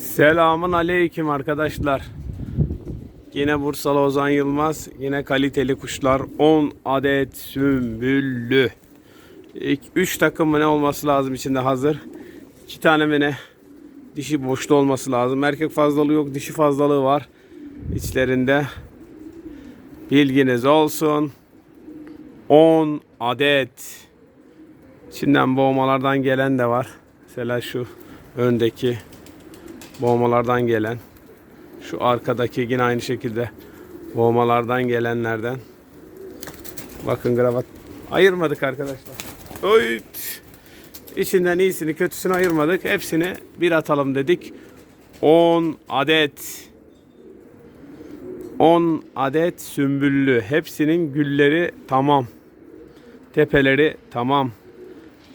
Selamun aleyküm arkadaşlar. Yine Bursalı Ozan Yılmaz. Yine kaliteli kuşlar. 10 adet sümbüllü. 3 takım mı ne olması lazım içinde hazır. 2 tane mi ne? Dişi boşta olması lazım. Erkek fazlalığı yok. Dişi fazlalığı var. içlerinde. Bilginiz olsun. 10 adet. İçinden boğmalardan gelen de var. Mesela şu öndeki boğmalardan gelen. Şu arkadaki yine aynı şekilde boğmalardan gelenlerden. Bakın kravat ayırmadık arkadaşlar. Oy! İçinden iyisini kötüsünü ayırmadık. Hepsini bir atalım dedik. 10 adet 10 adet sümbüllü. Hepsinin gülleri tamam. Tepeleri tamam.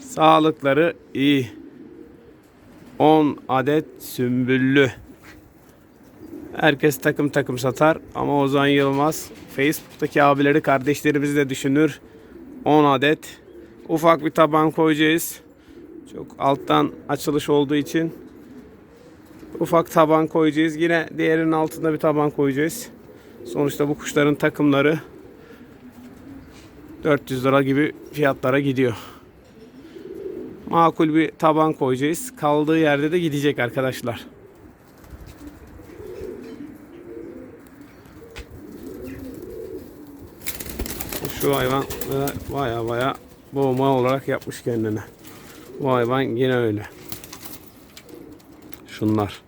Sağlıkları iyi. 10 adet sümbüllü. Herkes takım takım satar ama Ozan Yılmaz Facebook'taki abileri kardeşlerimizi de düşünür. 10 adet ufak bir taban koyacağız. Çok alttan açılış olduğu için ufak taban koyacağız. Yine diğerinin altında bir taban koyacağız. Sonuçta bu kuşların takımları 400 lira gibi fiyatlara gidiyor makul bir taban koyacağız. Kaldığı yerde de gidecek arkadaşlar. Şu hayvan e, baya baya boğma olarak yapmış kendine. Bu hayvan yine öyle. Şunlar.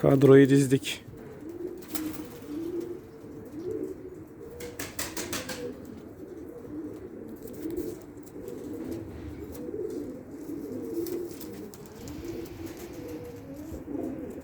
Kadroyu dizdik.